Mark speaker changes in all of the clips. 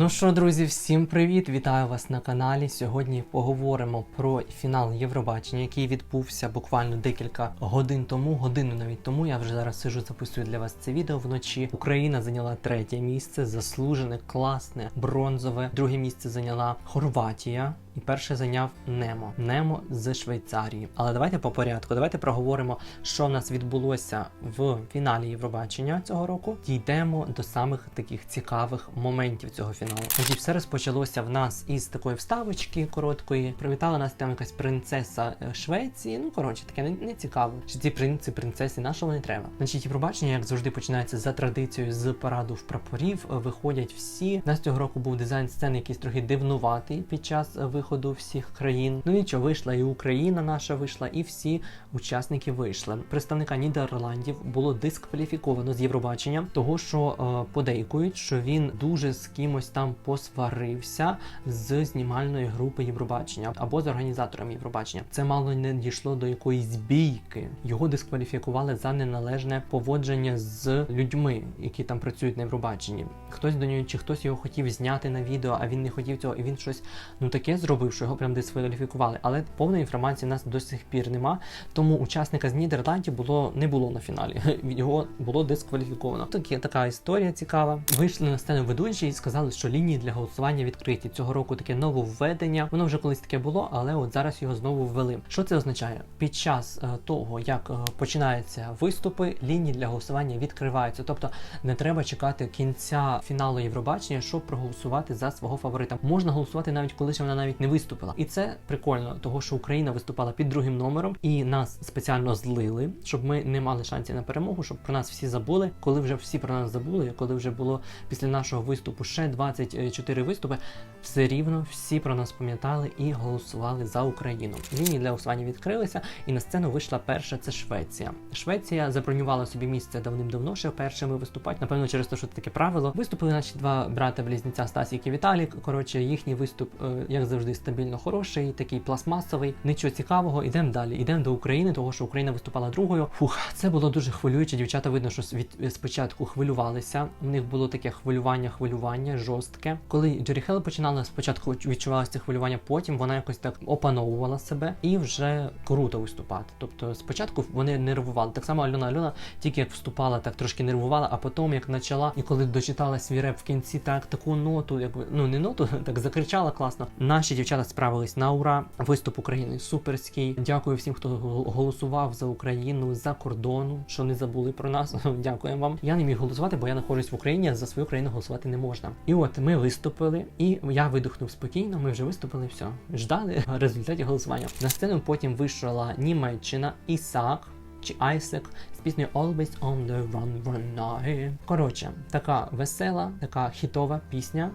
Speaker 1: Ну що, друзі, всім привіт! Вітаю вас на каналі. Сьогодні поговоримо про фінал Євробачення, який відбувся буквально декілька годин тому, годину навіть тому. Я вже зараз сижу, записую для вас це відео вночі. Україна зайняла третє місце, заслужене, класне, бронзове. Друге місце зайняла Хорватія. І перше зайняв Немо. Немо з Швейцарії. Але давайте по порядку. Давайте проговоримо, що в нас відбулося в фіналі Євробачення цього року. Дійдемо до самих таких цікавих моментів цього фіналу. Тоді все розпочалося в нас із такої вставочки короткої. Привітала нас там якась принцеса е, Швеції. Ну коротше, таке не, не цікаво. Чи ці принци, принцеси нашого не треба. Значить, Євробачення, як завжди, починається за традицією з параду в прапорів. Е, Виходять всі. У нас цього року був дизайн сцени, якийсь трохи дивнуватий під час е, виходу всіх країн. Ну нічого, вийшла і Україна наша вийшла, і всі учасники вийшли. Представника Нідерландів було дискваліфіковано з Євробачення, того що е, подейкують, що він дуже з кимось там посварився з знімальної групи Євробачення або з організатором Євробачення. Це мало не дійшло до якоїсь бійки. Його дискваліфікували за неналежне поводження з людьми, які там працюють на Євробаченні. Хтось до нього чи хтось його хотів зняти на відео, а він не хотів цього, і він щось ну таке зробив, що його прям дискваліфікували. Але повної інформації в нас до сих пір нема. Тому учасника з Нідерландів було не було на фіналі. Його було дискваліфіковано. Такі така історія цікава. Вийшли на сцену ведучі і сказали, що лінії для голосування відкриті. Цього року таке нововведення. Воно вже колись таке було, але от зараз його знову ввели. Що це означає? Під час е, того, як е, починаються виступи, лінії для голосування відкриваються. Тобто не треба чекати кінця фіналу Євробачення, щоб проголосувати за свого фаворита. Можна голосувати навіть коли ще вона навіть не виступила. І це прикольно, того що Україна виступала під другим номером, і нас спеціально злили, щоб ми не мали шансів на перемогу, щоб про нас всі забули. Коли вже всі про нас забули, коли вже було після нашого виступу ще 24 виступи, все рівно всі про нас пам'ятали і голосували за Україну. Лінії для голосування відкрилися, і на сцену вийшла перша. Це Швеція. Швеція забронювала собі місце давним-давно, ще першими виступати. Напевно, через те, що це таке правило. Виступили наші два брата близнеця Стасік і Віталік. Коротше, їхній виступ, е, як завжди, стабільно хороший, такий пластмасовий. Нічого цікавого. Ідемо далі. Ідемо до України, того що Україна виступала другою. Фух, це було дуже хвилююче. Дівчата видно, що від спочатку хвилювалися. У них було таке хвилювання, хвилювання жорстке. Коли Джері Хелл починала спочатку відчувалося хвилювання, потім вона якось так опановувала себе і вже круто виступати. Тобто, спочатку вони нервували. Так само Альона Альона, тільки як вступала, так трошки нервувала, а потім як почала, і коли дочитала свій реп в кінці, так таку ноту, якби ну не ноту, так закричала класно. Наші дівчата справились на ура. Виступ України суперський. Дякую всім, хто голосував за Україну за кордону, що не забули про нас. Дякуємо вам. Я не міг голосувати, бо я знаходжусь в Україні, а за свою країну голосувати не можна. І от ми виступили, і я видихнув спокійно. Ми вже виступили. Все ждали результатів голосування. На сцену потім вийшла Німеччина Ісак. Чи Айсек з піснею Always on the run run night. Коротше, така весела, така хітова пісня,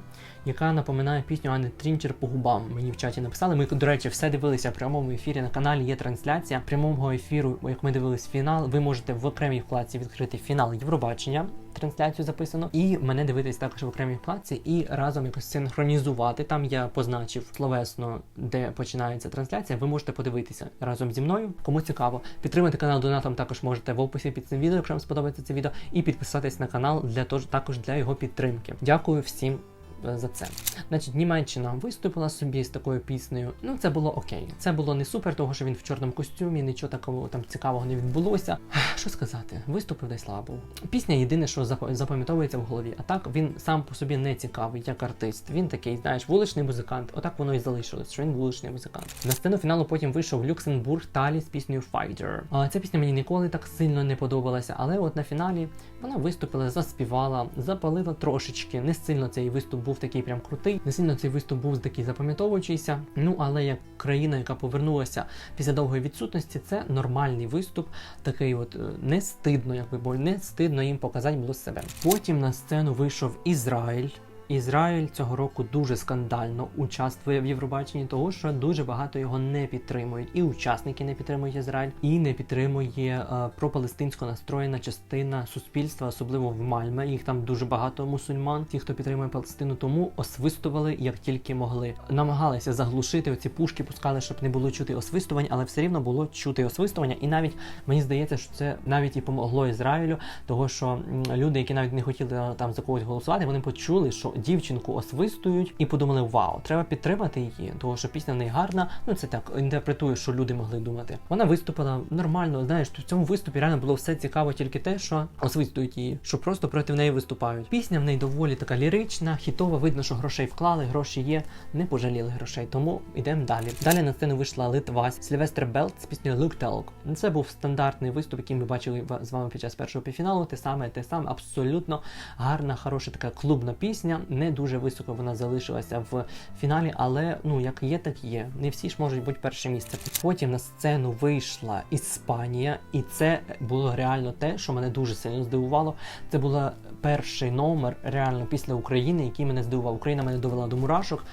Speaker 1: яка напоминає пісню Анни Трінчер по губам. Мені в чаті написали. Ми, до речі, все дивилися в прямому ефірі. На каналі є трансляція прямого ефіру, як ми дивились фінал. Ви можете в окремій вкладці відкрити фінал Євробачення. Трансляцію записано, і мене дивитись також в окремій вкладці, і разом якось синхронізувати. Там я позначив словесно, де починається трансляція. Ви можете подивитися разом зі мною. Кому цікаво, підтримати канал донатом також можете в описі під цим відео, якщо вам сподобається це відео, і підписатись на канал для того, також для його підтримки. Дякую всім. За це, значить, Німеччина виступила собі з такою піснею. Ну, це було окей. Це було не супер, того що він в чорному костюмі, нічого такого там цікавого не відбулося. Що сказати, виступив десь слабо. Пісня єдине, що запам'ятовується в голові. А так він сам по собі не цікавий, як артист. Він такий, знаєш, вуличний музикант. Отак воно і залишилось, що він вуличний музикант. На сцену фіналу потім вийшов Люксембург Талі з піснею Fighter. Ця пісня мені ніколи так сильно не подобалася, але от на фіналі вона виступила, заспівала, запалила трошечки. Не сильно цей виступ був такий прям крутий. Не сильно цей виступ був такий запам'ятовуючийся. Ну але як країна, яка повернулася після довгої відсутності, це нормальний виступ, такий от не стидно, якби бо не стидно їм показати було себе. Потім на сцену вийшов Ізраїль. Ізраїль цього року дуже скандально участвує в Євробаченні, того що дуже багато його не підтримують. І учасники не підтримують Ізраїль, і не підтримує е, пропалестинсько настроєна частина суспільства, особливо в Мальме. Їх там дуже багато мусульман, ті, хто підтримує Палестину, тому освистували як тільки могли. Намагалися заглушити оці пушки, пускали, щоб не було чути освистувань, але все рівно було чути освистування. І навіть мені здається, що це навіть і помогло Ізраїлю, того що люди, які навіть не хотіли там за когось голосувати, вони почули, що дівчинку освистують і подумали: вау, треба підтримати її, тому що пісня в неї гарна. Ну це так інтерпретую, що люди могли думати. Вона виступила нормально. Знаєш, в цьому виступі реально було все цікаво, тільки те, що освистують її, що просто проти неї виступають. Пісня в неї доволі така лірична, хітова. Видно, що грошей вклали, гроші є, не пожаліли грошей. Тому йдемо далі. Далі на сцену вийшла Литва Сільвестр Белт з піснею Look Talk. Це був стандартний виступ, який ми бачили з вами під час першого півфіналу. Те саме, те саме, абсолютно гарна, хороша така клубна пісня. Не дуже високо вона залишилася в фіналі, але ну як є, так є. Не всі ж можуть бути перше місце. Потім на сцену вийшла Іспанія, і це було реально те, що мене дуже сильно здивувало. Це був перший номер реально після України, який мене здивував. Україна мене довела до мурашок.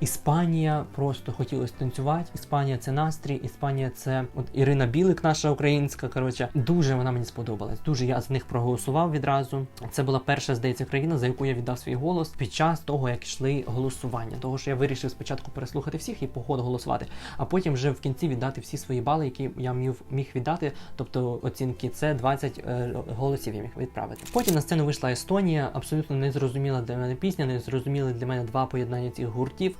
Speaker 1: Іспанія просто хотілося танцювати. Іспанія це настрій, Іспанія це от Ірина Білик, наша українська. Коротше, дуже вона мені сподобалась. Дуже я з них проголосував відразу. Це була перша, здається, країна, за яку я віддав свій голос під час того, як йшли голосування. Того що я вирішив спочатку переслухати всіх і по ходу голосувати, а потім вже в кінці віддати всі свої бали, які я міг, віддати. Тобто оцінки це 20 е, голосів я міг відправити. Потім на сцену вийшла Естонія. Абсолютно не зрозуміла для мене пісня, не зрозуміли для мене два поєднання цих гуртів.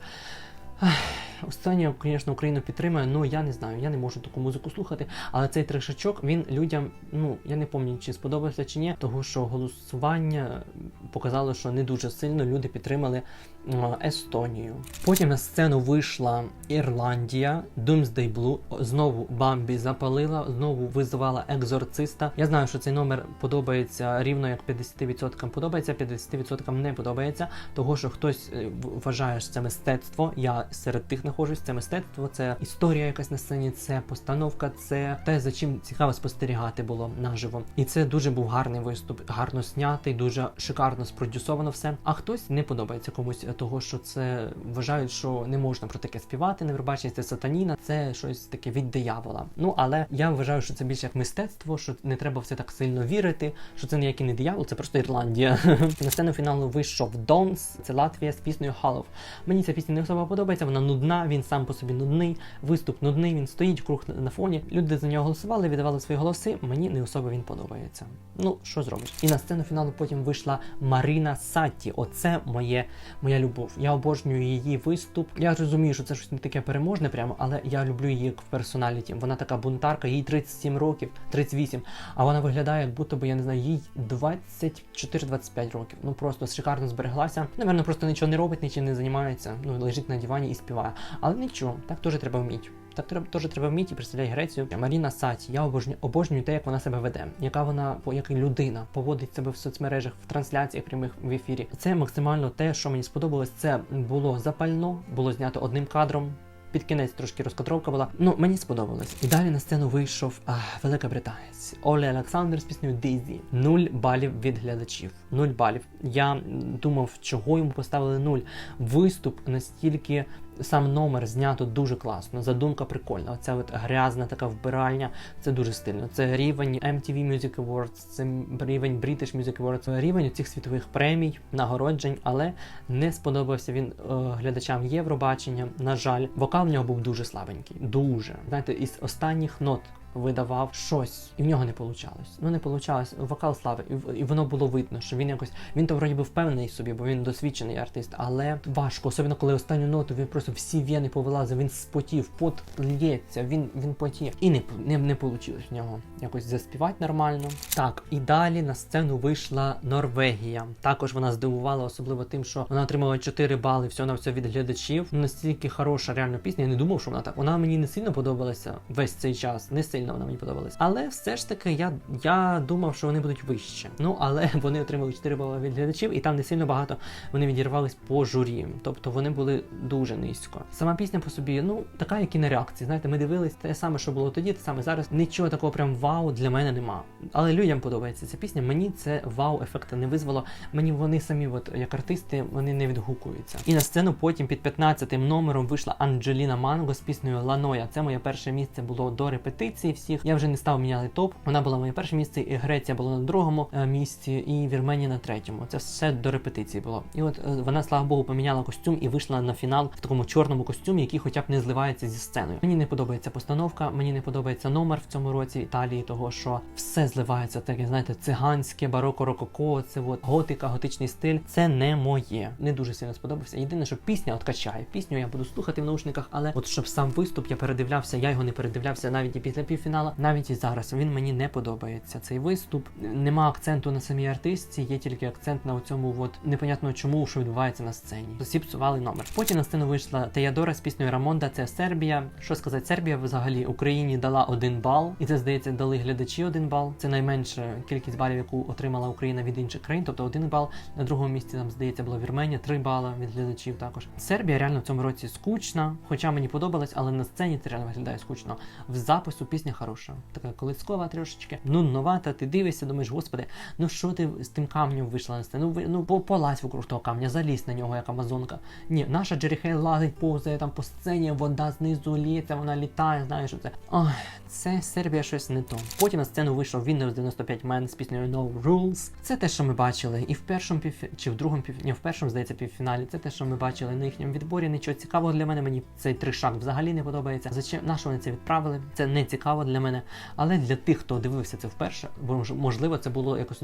Speaker 1: 唉 Останнє, звісно, Україну підтримує, але я не знаю, я не можу таку музику слухати. Але цей трешачок він людям, ну я не пам'ятаю, чи сподобався чи ні, того що голосування показало, що не дуже сильно люди підтримали Естонію. Потім на сцену вийшла Ірландія, Doomsday Blue. Знову Бамбі запалила, знову визивала екзорциста. Я знаю, що цей номер подобається рівно як 50% подобається, 50% не подобається. Того, що хтось е, вважає, що це мистецтво. Я серед тих знаходжусь. Це мистецтво, це історія якась на сцені, це постановка, це те, за чим цікаво спостерігати було наживо. І це дуже був гарний виступ, гарно снятий, дуже шикарно спродюсовано все. А хтось не подобається комусь того, що це вважають, що не можна про таке співати. Не Євробачення це сатаніна, це щось таке від диявола. Ну але я вважаю, що це більше як мистецтво, що не треба в це так сильно вірити, що це ніякий не диявол, це просто Ірландія. На сцену фіналу вийшов Донс, це Латвія з піснею Halov. Мені ця пісня не особо подобається, вона нудна, він сам по собі нудний, виступ нудний, він стоїть круг на- фоні. Люди за нього голосували, віддавали свої голоси. Мені не особо він подобається. Ну, що зробиш? І на сцену фіналу потім вийшла Марина Сатті. Оце моє, моя любов. Я обожнюю її виступ. Я розумію, що це щось не таке переможне, прямо, але я люблю її в персоналіті. Вона така бунтарка, їй 37 років, 38, а вона виглядає, як будто би, я не знаю, їй 24-25 років. Ну просто шикарно збереглася. Наверно, просто нічого не робить, нічим не займається. Ну лежить на дивані і співає. Але нічого, так теж треба вміти. Так теж треба вміти і представляти Грецію. Маріна Саті, я обожнюю, обожнюю те, як вона себе веде, яка вона по як людина поводить себе в соцмережах, в трансляціях прямих в ефірі. Це максимально те, що мені сподобалось. Це було запально, було знято одним кадром. Під кінець трошки розкадровка була. Ну мені сподобалось. І далі на сцену вийшов а, велика британець Оле Олександр з піснею Дізі. Нуль балів від глядачів. Нуль балів. Я думав, чого йому поставили нуль. Виступ настільки. Сам номер знято дуже класно, задумка прикольна. Оця от грязна така вбиральня, це дуже стильно. Це рівень MTV Music Awards, це рівень British Music Awards, рівень цих світових премій, нагороджень, але не сподобався він е, глядачам Євробачення. На жаль, вокал в нього був дуже слабенький. Дуже. Знаєте, із останніх нот видавав щось, і в нього не вийшло. Ну не вийшло. Вокал слави, і, і воно було видно, що він якось він то вроді би впевнений собі, бо він досвідчений артист, але важко, особливо коли останню ноту він просто всі вени повилазив, він спотів, пот лється, він він потіє. І не не, не вийшло в нього якось заспівати нормально. Так, і далі на сцену вийшла Норвегія. Також вона здивувала, особливо тим, що вона отримала 4 бали всього на все від глядачів. Настільки хороша реально пісня. Я не думав, що вона так. Вона мені не сильно подобалася весь цей час. Не сильно вона мені подобалась. Але все ж таки я, я думав, що вони будуть вище. Ну але вони отримали 4 бали від глядачів, і там не сильно багато вони відірвались по журі. Тобто вони були дуже низько. Сама пісня по собі, ну така, як і на реакції. Знаєте, ми дивились те саме, що було тоді, те саме зараз. Нічого такого прям вау для мене нема. Але людям подобається ця пісня. Мені це вау ефекту не визвало. Мені вони самі, от як артисти, вони не відгукуються. І на сцену потім під 15 номером вийшла Анджеліна Манго з піснею Ланоя. Це моє перше місце було до репетиції. Репетиції всіх. Я вже не став міняти топ. Вона була моє перше місце, і Греція була на другому е, місці, і Вірменія на третьому. Це все до репетиції було. І от е, вона, слава Богу, поміняла костюм і вийшла на фінал в такому чорному костюмі, який хоча б не зливається зі сценою. Мені не подобається постановка, мені не подобається номер в цьому році Італії, того що все зливається, таке, знаєте, циганське, бароко, рококо, це от готика, готичний стиль. Це не моє. Не дуже сильно сподобався. Єдине, що пісня от качає. Пісню я буду слухати в наушниках, але от щоб сам виступ я передивлявся, я його не передивлявся навіть і після півфіналу, навіть і зараз. Він мені не подобається. Цей виступ. Нема акценту на самій артистці, є тільки акцент на цьому, от непонятно чому, що відбувається на сцені. Всі псували номер. Потім на сцену вийшла Теядора з піснею Рамонда. Це Сербія. Що сказати, Сербія взагалі Україні дала один бал, і це здається, дали глядачі один бал. Це найменша кількість балів, яку отримала Україна від інших країн, тобто один бал. На другому місці там здається була Вірменія, три бала від глядачів. Також Сербія реально в цьому році скучна, хоча мені подобалось, але на сцені це реально виглядає скучно. В запису пісня хороша, така колискова трошечки. Ну новата. Ти дивишся, думаєш, господи, ну що ти з тим камнем вийшла на сцену? Ну, ну по- полазь вокруг того камня, залізь на нього, як амазонка. Ні, наша Джері Хейл лазить, повзає там по сцені, вода знизу ліється, вона літає, знаєш, що це. Ой, це Сербія щось не то. Потім на сцену вийшов Windows 95 Man з піснею No Rules. Це те, що ми бачили і в першому пів... чи в другому пів... Ні, в першому, здається, півфіналі. Це те, що ми бачили на їхньому відборі. Нічого цікавого для мене. Мені цей тришак взагалі не подобається. Зачем на що вони це відправили? Це не цікаво для мене. Але для тих, хто дивився це вперше, бо можливо, це було якось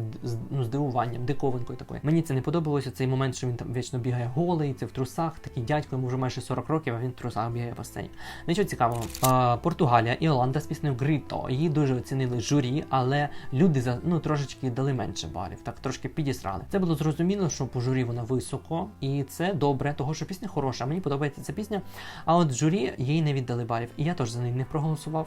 Speaker 1: ну, здивуванням, диковинкою такою. Мені це не подобалося. Цей момент, що він там вічно бігає голий, це в трусах. Такий дядько, йому вже майже 40 років, а він в трусах бігає по сцені. Нічого цікавого. А, Португалія і Оланда з піснею Грито. Її дуже оцінили журі, але люди за ну трошечки дали менше балів, так трошки підісрали. Це було зрозуміло, що по журі вона високо, і це добре, того що пісня хороша. Мені подобається ця пісня. А от журі їй не віддали балів. І я теж за неї не проголосував,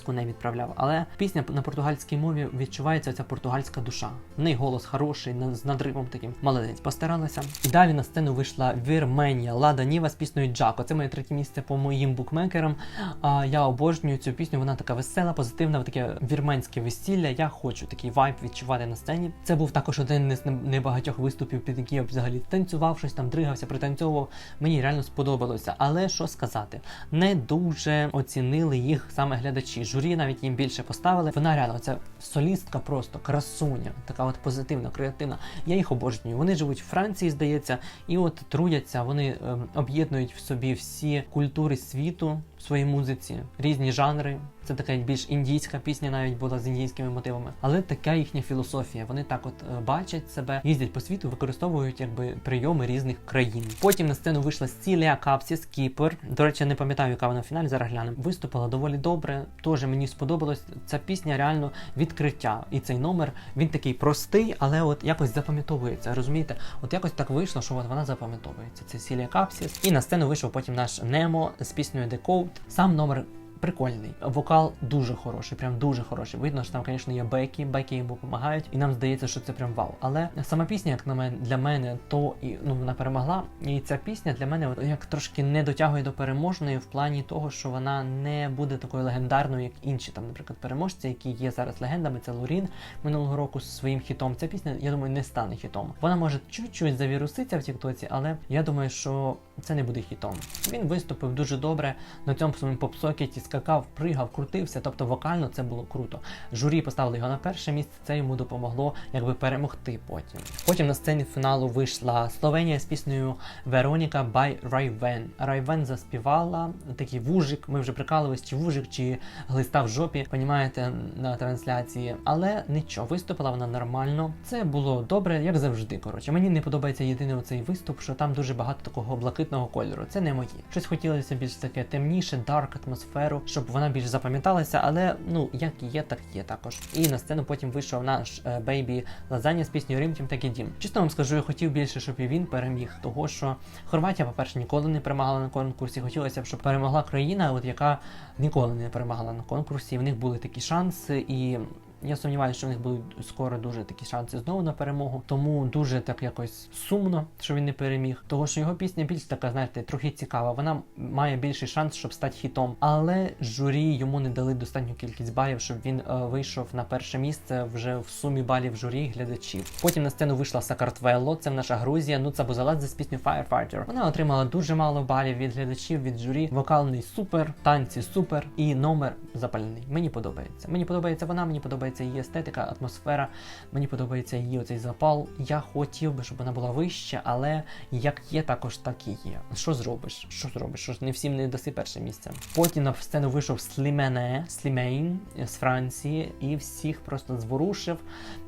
Speaker 1: смс-ку не відправляв. Але пісня на португальській мові відчувається ця португальська душа. В неї голос хороший, з надривом таким. Молодець, постаралася. І далі на сцену вийшла Вірменія Лада Ніва з піснею Джако. Це моє третє місце по моїм букмекерам. А я обожнюю цю пісню. Вона така весела, позитивна, таке вірменське весілля. Я хочу такий вайб відчувати на сцені. Це був також один з небагатьох виступів, під які я взагалі танцював, щось там дригався, пританцьовував. Мені реально сподобалося. Але що сказати, не дуже оцінили їх саме глядачі. Журі навіть їм більше поставили. Вона реально це солістка, просто красуня, така от позитивна, креативна. Я їх обожнюю. Вони живуть в Франції, здається, і от трудяться. Вони ем, об'єднують в собі всі культури світу в своїй музиці, різні жанри. Це така більш індійська пісня, навіть була з індійськими мотивами. Але така їхня філософія. Вони так от е, бачать себе, їздять по світу, використовують якби прийоми різних країн. Потім на сцену вийшла Сцілія Капсіс, Кіпр. До речі, не пам'ятаю, яка вона в фіналі. Зараз глянемо. Виступила доволі добре. Теж мені сподобалось. Ця пісня реально відкриття. І цей номер він такий простий, але от якось запам'ятовується. Розумієте? От якось так вийшло, що от вона запам'ятовується. Це Сілія Капсіс. І на сцену вийшов потім наш Немо з піснею Code. Сам номер прикольний. Вокал дуже хороший, прям дуже хороший. Видно, що там, звісно, є беки, беки йому допомагають, і нам здається, що це прям вау. Але сама пісня, як на мене, для мене, то і ну вона перемогла. І ця пісня для мене як трошки не дотягує до переможної в плані того, що вона не буде такою легендарною, як інші там, наприклад, переможці, які є зараз легендами. Це Лурін минулого року з своїм хітом. Ця пісня, я думаю, не стане хітом. Вона може чуть-чуть завіруситися в Тіктоці, але я думаю, що це не буде хітом. Він виступив дуже добре на цьому своєму попсокеті, скакав, пригав, крутився. Тобто вокально це було круто. Журі поставили його на перше місце. Це йому допомогло якби перемогти потім. Потім на сцені фіналу вийшла Словенія з піснею Вероніка by Райвен. Райвен заспівала такий вужик. Ми вже прикалувались, чи вужик, чи глиста в жопі, понімаєте, на трансляції. Але нічого, виступила вона нормально. Це було добре, як завжди. Коротше, мені не подобається єдиний оцей виступ, що там дуже багато такого блакитного кольору. Це не моє. Щось хотілося більш таке темніше, дарк атмосферу, щоб вона більш запам'яталася, але ну як є, так є також. І на сцену потім вийшов наш е, бейбі Лазаня з піснею Рим Тім так і дім. Чесно вам скажу, я хотів більше, щоб і він переміг, того що Хорватія, по-перше, ніколи не перемагала на конкурсі. Хотілося б, щоб перемогла країна, от яка ніколи не перемагала на конкурсі. В них були такі шанси і. Я сумніваюся, що в них будуть скоро дуже такі шанси знову на перемогу. Тому дуже так якось сумно, що він не переміг. Того що його пісня більш така, знаєте, трохи цікава. Вона має більший шанс, щоб стати хітом. Але журі йому не дали достатню кількість балів, щоб він е, вийшов на перше місце вже в сумі балів журі глядачів. Потім на сцену вийшла Сакартвелло, це наша Грузія. Ну це Бузаладзе з пісню Firefighter. Вона отримала дуже мало балів від глядачів, від журі. Вокальний супер, танці супер і номер запальний. Мені подобається. Мені подобається вона, мені подобається її естетика, атмосфера. Мені подобається її оцей запал. Я хотів би, щоб вона була вища, але як є, також так і є. Що зробиш? Що зробиш? Що ж не всім не даси перше місце. Потім на сцену вийшов Слімене, Слімейн з Франції, і всіх просто зворушив.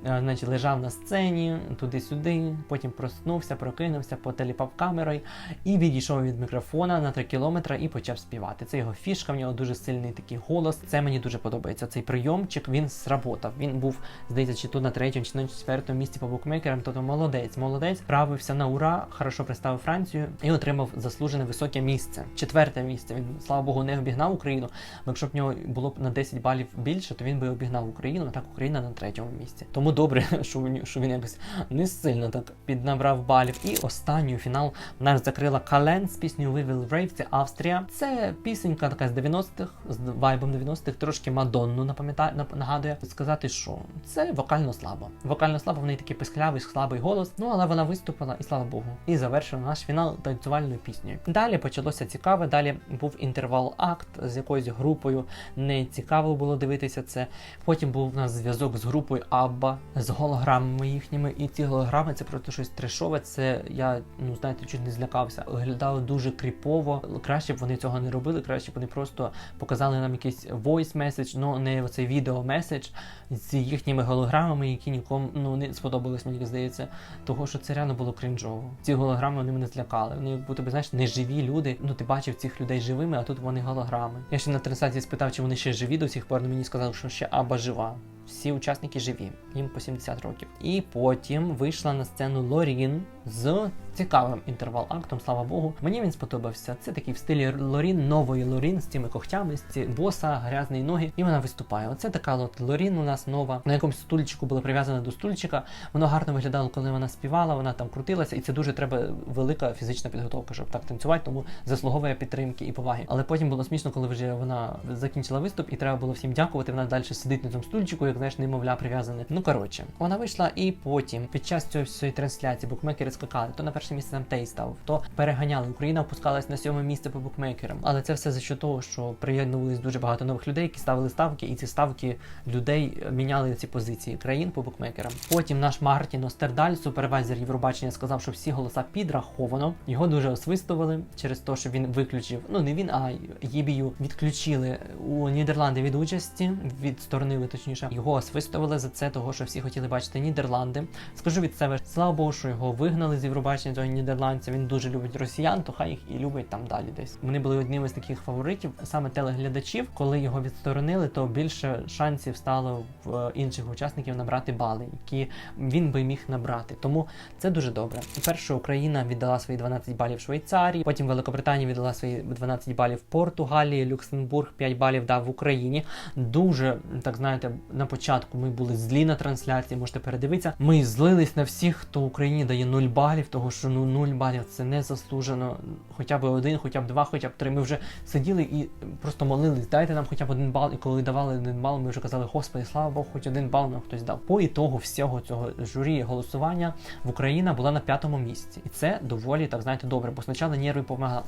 Speaker 1: Е, Значить, лежав на сцені туди-сюди. Потім проснувся, прокинувся, потеліпав камерою і відійшов від мікрофона на 3 кілометри і почав співати. Це його фішка, в нього дуже сильний такий голос. Це мені дуже подобається. Цей прийомчик він сработав. Він був, здається, чи то на третьому, чи на четвертому місці по букмекерам. Тобто молодець, молодець, справився на ура, хорошо представив Францію і отримав заслужене високе місце. Четверте місце. Він, слава Богу, не обігнав Україну. Якщо б в нього було б на 10 балів більше, то він би обігнав Україну. А так Україна на третьому місці. Тому добре, що що він якось не сильно так піднабрав балів. І останню фінал нас закрила Кален з піснею We Will Rave, це Австрія. Це пісенька така з 90-х, з вайбом 90-х, трошки Мадонну напам'ятає, нагадує. Сказати, що це вокально слабо. Вокально слабо, в неї такий писклявий, слабий голос. Ну але вона виступила, і слава Богу. І завершила наш фінал танцювальною піснею. Далі почалося цікаве. Далі був інтервал акт з якоюсь групою. Не цікаво було дивитися це. Потім був у нас зв'язок з групою Абба з голограмами їхніми. І ці голограми це просто щось трешове. Це я ну знаєте, чуть не злякався. Виглядало дуже кріпово. Краще б вони цього не робили. Краще б вони просто показали нам якийсь voice message, ну не оцей відео меседж з їхніми голограмами, які нікому ну не сподобались, мені здається. Того, що це реально було крінжово. Ці голограми вони мене злякали. Вони будто би знаєш, не живі люди. Ну ти бачив цих людей живими, а тут вони голограми. Я ще на трансляції спитав, чи вони ще живі до сих пор. але Мені сказали, що ще аба жива. Всі учасники живі, їм по 70 років. І потім вийшла на сцену Лорін з цікавим інтервал-актом, слава Богу. Мені він сподобався. Це такий в стилі Лорін, нової Лорін з цими когтями, з ці боса, грязні ноги, і вона виступає. Оце така от Лорін у нас нова. На якомусь стульчику була прив'язана до стульчика. Воно гарно виглядало, коли вона співала, вона там крутилася, і це дуже треба велика фізична підготовка, щоб так танцювати, тому заслуговує підтримки і поваги. Але потім було смішно, коли вже вона закінчила виступ, і треба було всім дякувати. Вона далі сидить на цьому стульчику, як знаєш, немовля прив'язане. Ну коротше, вона вийшла, і потім під час цієї трансляції букмекери скакали. То на перше місце там Тей став, то переганяли. Україна опускалась на сьоме місце по букмекерам. Але це все за що того, що приєднувались дуже багато нових людей, які ставили ставки, і ці ставки людей міняли ці позиції країн по букмекерам. Потім наш Мартін Остердаль, супервайзер Євробачення, сказав, що всі голоса підраховано. Його дуже освистували через те, що він виключив. Ну не він, а Єбію відключили у Нідерланди від участі, відсторонили точніше. Його освистували за це, того що всі хотіли бачити Нідерланди. Скажу від себе, слава Богу, що його вигнали з Євробачення цього нідерландця. Він дуже любить росіян, то хай їх і любить там далі десь. Вони були одними з таких фаворитів, саме телеглядачів. Коли його відсторонили, то більше шансів стало в е, інших учасників набрати бали, які він би міг набрати. Тому це дуже добре. Перша Україна віддала свої 12 балів Швейцарії, потім Великобританія віддала свої 12 балів Португалії, Люксембург 5 балів дав в Україні. Дуже так знаєте, на початку ми були злі на трансляції. Можете передивитися. Ми злились на всіх, хто Україні дає 0 балів, того що ну 0 балів це не заслужено. Хоча б один, хоча б два, хоча б три. Ми вже сиділи і просто молились. Дайте нам хоча б один бал. І коли давали один бал, ми вже казали, Господи, слава Богу, хоч один бал нам хтось дав. По ітогу всього цього журі голосування в Україна була на п'ятому місці, і це доволі так знаєте добре. Бо спочатку нерви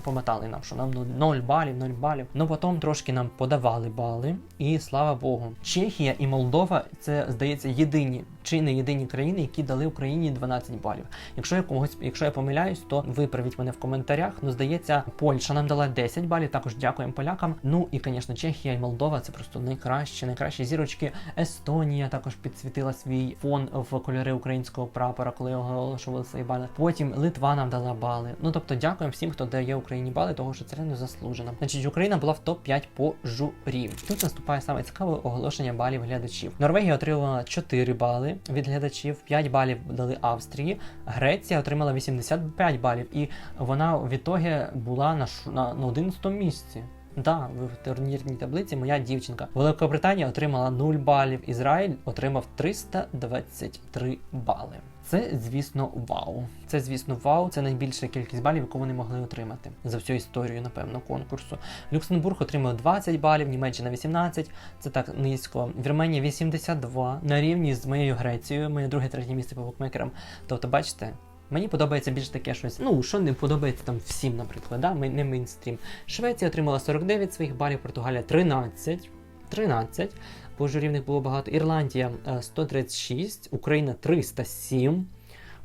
Speaker 1: помотали нам, що нам ну, 0 балів, 0 балів. Ну потім трошки нам подавали бали, і слава Богу. Чехія і Молдова це здається єдині чи не єдині країни, які дали Україні 12 балів. Якщо я когось, якщо я помиляюсь, то виправіть мене в коментарях. Ну здається, Польща нам дала 10 балів. Також дякуємо полякам. Ну і, звісно, Чехія і Молдова це просто найкращі, найкращі зірочки. Естонія також підсвітила свій фон в кольори українського прапора, коли оголошували свої бали. Потім Литва нам дала бали. Ну тобто, дякуємо всім, хто дає Україні бали, того що це реально заслужено. Значить, Україна була в топ 5 по журі. Тут наступає саме цікаве оголошення балів глядачів. Норвегія отримала 4 бали від глядачів, 5 балів дали Австрії. Греція отримала 85 балів, і вона в ітогі була на, ш- на 11 місці. Да, в турнірній таблиці моя дівчинка. Великобританія отримала 0 балів, Ізраїль отримав 323 бали. Це, звісно, вау. Це, звісно, вау. Це найбільша кількість балів, яку вони могли отримати за всю історію, напевно, конкурсу. Люксембург отримав 20 балів, Німеччина 18, це так низько. Вірменія 82 на рівні з моєю Грецією, моє друге третє місце по букмекерам. Тобто, бачите. Мені подобається більш таке щось. Ну, що не подобається там всім, наприклад, да? Не мейнстрім. Швеція отримала 49 своїх балів, Португалія 13. 13. Бо журівних було багато. Ірландія е, 136, Україна 307.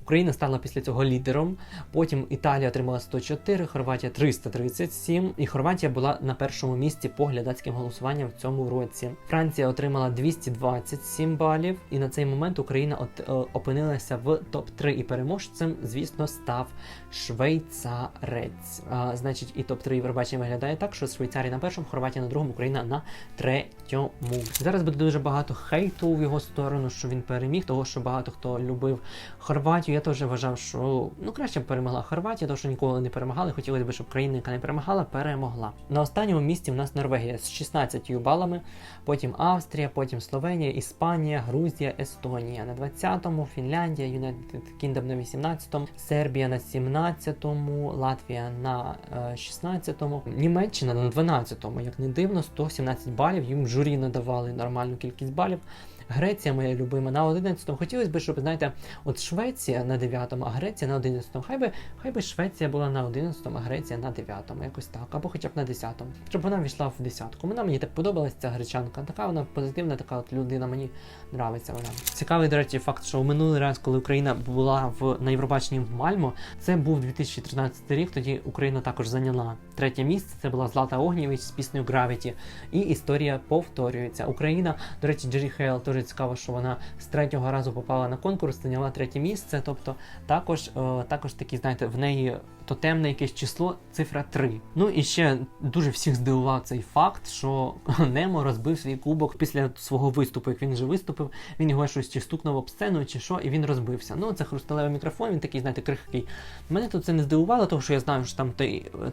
Speaker 1: Україна стала після цього лідером. Потім Італія отримала 104, Хорватія 337. І Хорватія була на першому місці по глядацьким голосуванням в цьому році. Франція отримала 227 балів, і на цей момент Україна от, е, опинилася в топ-3. І переможцем, звісно, став швейцарець. А, значить, і топ-3 Євробачення виглядає так, що Швейцарія на першому, Хорватія на другому, Україна на третьому. Зараз буде дуже багато хейту в його сторону, що він переміг, того що багато хто любив Хорватію. Я теж вважав, що ну краще б перемогла Хорватія, тому що ніколи не перемагали. Хотілося б, щоб країна, яка не перемагала, перемогла. На останньому місці в нас Норвегія з 16 балами, потім Австрія, потім Словенія, Іспанія, Грузія, Естонія. На 20-му Фінляндія, United Kingdom на 18-му, Сербія на 17-му, Латвія на е, 16-му, Німеччина на 12-му. Як не дивно, 117 балів. Їм журі надавали нормальну кількість балів. Греція моя любима на 11-му. Хотілося б, щоб, знаєте, от Швеція на 9-му, а Греція на 11-му. Хай би, хай би Швеція була на 11-му, а Греція на 9-му, якось так, або хоча б на 10-му. Щоб вона війшла в десятку. Вона мені так подобалась, ця гречанка. Така вона позитивна, така от людина, мені нравиться вона. Цікавий, до речі, факт, що у минулий раз, коли Україна була в на Євробаченні в Мальмо, це був 2013 рік. Тоді Україна також зайняла третє місце. Це була Злата Огнєвіч з піснею Gravity. І історія повторюється. Україна, до речі, Джері Хейл дуже цікаво, що вона з третього разу попала на конкурс, зайняла третє місце. Тобто також, е, також такі, знаєте, в неї тотемне якесь число, цифра 3. Ну і ще дуже всіх здивував цей факт, що Немо розбив свій кубок після свого виступу. Як він вже виступив, він його щось чи стукнув об сцену, чи що, і він розбився. Ну, це хрусталевий мікрофон, він такий, знаєте, крихкий. Мене тут це не здивувало, тому що я знаю, що там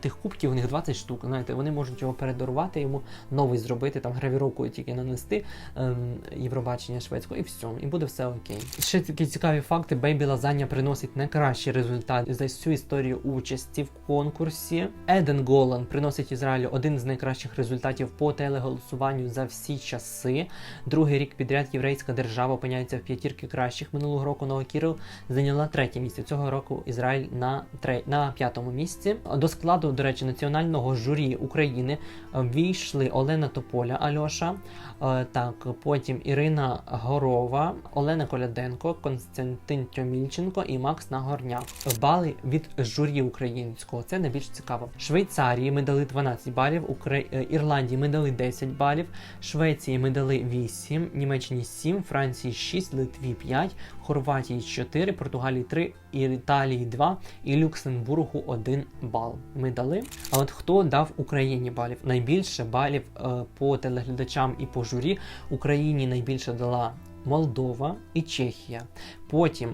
Speaker 1: тих кубків у них 20 штук. Знаєте, вони можуть його передарувати, йому новий зробити, там гравіровкою тільки нанести ем, Євробачення шведського, і все, і буде все окей. Ще такі цікаві факти. Бейбі Лазання приносить найкращий результат за всю історію участі в конкурсі. Еден Голан приносить Ізраїлю один з найкращих результатів по телеголосуванню за всі часи. Другий рік підряд єврейська держава опиняється в п'ятірки кращих. Минулого року Нова Кірил зайняла третє місце. Цього року Ізраїль на тре... на п'ятому місці. До складу, до речі, національного журі України війшли Олена Тополя Альоша, е, так потім Ірина Горова, Олена Коляденко, Константин Тьомільченко і Макс Нагорняк. Бали від журі українського. Це найбільш цікаво. Швейцарії ми дали 12 балів, Укра... е, Ірландії ми дали 10 балів, Швеції ми дали 8, Німеччині 7, Франції 6, Литві 5, Хорватії 4, Португалії 3, Італії 2 і Люксембургу 1 бал. Ми дали. А от хто дав Україні балів? Найбільше балів е, по телеглядачам і по журі Україні найбільше дала Молдова і Чехія. Потім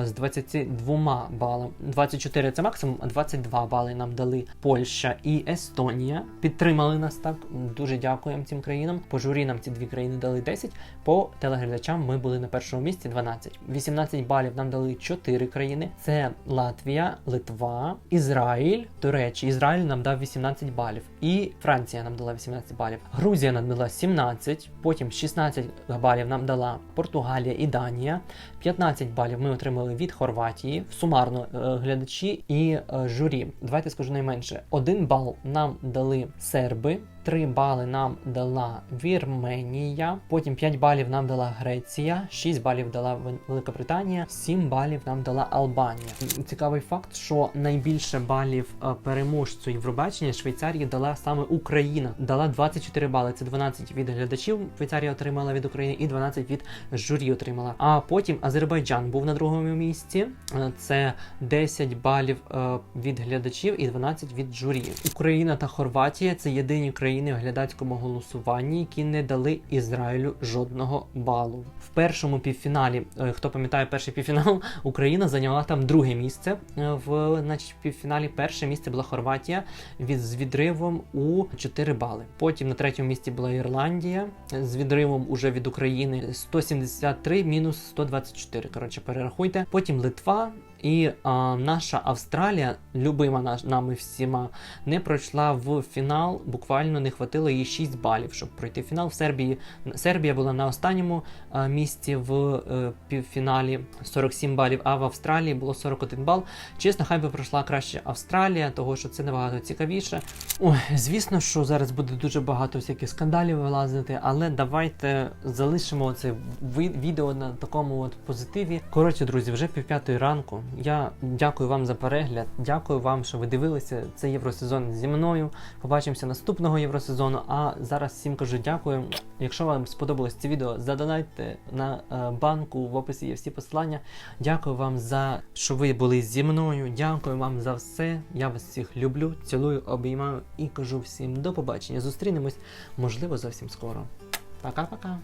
Speaker 1: е, з 22 балами, 24 це максимум, а 22 бали нам дали Польща і Естонія. Підтримали нас так. Дуже дякуємо цим країнам. По журі нам ці дві країни дали 10. По телеглядачам ми були на першому місці 12. 18 балів нам дали 4 країни: це Латвія, Литва, Ізраїль. До речі, Ізраїль нам дав 18 балів, і Франція нам дала 18 балів. Грузія нам дала 17, потім 16 балів нам дала Португалія і Данія. 15 балів ми отримали від Хорватії, сумарно е, глядачі і е, журі. Давайте скажу найменше. Один бал нам дали серби. 3 бали нам дала Вірменія, потім 5 балів нам дала Греція, 6 балів дала Великобританія, 7 балів нам дала Албанія. Цікавий факт, що найбільше балів е, переможцю Євробачення Швейцарії дала саме Україна. Дала 24 бали. Це 12 від глядачів. Швейцарія отримала від України і 12 від журі отримала. А потім Азербайджан був на другому місці. Е, Це 10 балів е, від глядачів і 12 від журі. Україна та Хорватія це єдині країни України в глядацькому голосуванні, які не дали Ізраїлю жодного балу. В першому півфіналі, е, хто пам'ятає перший півфінал, Україна зайняла там друге місце. Е, В значить, півфіналі перше місце була Хорватія від з відривом у 4 бали. Потім на третьому місці була Ірландія з відривом уже від України 173 мінус 124. Коротше, перерахуйте. Потім Литва. І а, наша Австралія, любима наш, нами всіма, не пройшла в фінал. Буквально не хватило їй 6 балів, щоб пройти фінал. В Сербії Сербія була на останньому а, місці в е, півфіналі 47 балів, а в Австралії було 41 бал. Чесно, хай би пройшла краще Австралія, того що це набагато цікавіше. Ой, звісно, що зараз буде дуже багато всяких скандалів вилазити, але давайте залишимо це відео на такому от позитиві. Коротше, друзі, вже півп'ятої ранку. Я дякую вам за перегляд. Дякую вам, що ви дивилися цей євросезон зі мною. Побачимося наступного євросезону. А зараз всім кажу дякую. Якщо вам сподобалось це відео, задонайте на е, банку. В описі є всі посилання. Дякую вам за що ви були зі мною. Дякую вам за все. Я вас всіх люблю, цілую, обіймаю і кажу всім до побачення. Зустрінемось, можливо, зовсім скоро. Пока-пока.